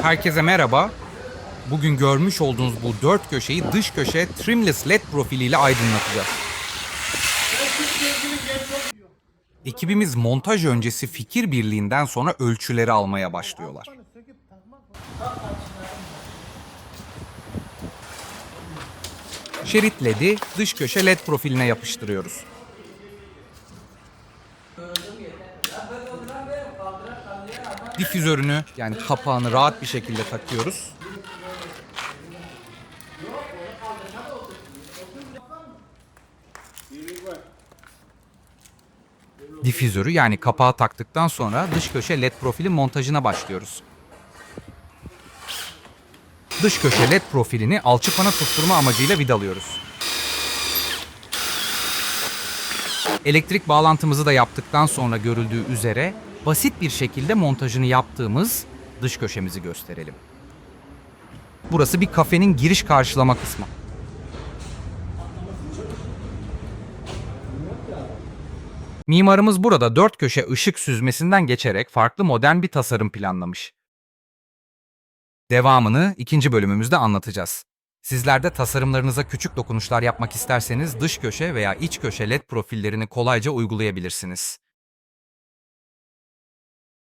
Herkese merhaba. Bugün görmüş olduğunuz bu dört köşeyi dış köşe trimless led profiliyle aydınlatacağız. Ekibimiz montaj öncesi fikir birliğinden sonra ölçüleri almaya başlıyorlar. Şerit LED'i dış köşe led profiline yapıştırıyoruz. Difüzörünü yani kapağını rahat bir şekilde takıyoruz. Difüzörü yani kapağı taktıktan sonra dış köşe led profili montajına başlıyoruz. Dış köşe led profilini alçıpana tutturma amacıyla vidalıyoruz. Elektrik bağlantımızı da yaptıktan sonra görüldüğü üzere basit bir şekilde montajını yaptığımız dış köşemizi gösterelim. Burası bir kafenin giriş karşılama kısmı. Mimarımız burada dört köşe ışık süzmesinden geçerek farklı modern bir tasarım planlamış. Devamını ikinci bölümümüzde anlatacağız. Sizler de tasarımlarınıza küçük dokunuşlar yapmak isterseniz dış köşe veya iç köşe led profillerini kolayca uygulayabilirsiniz.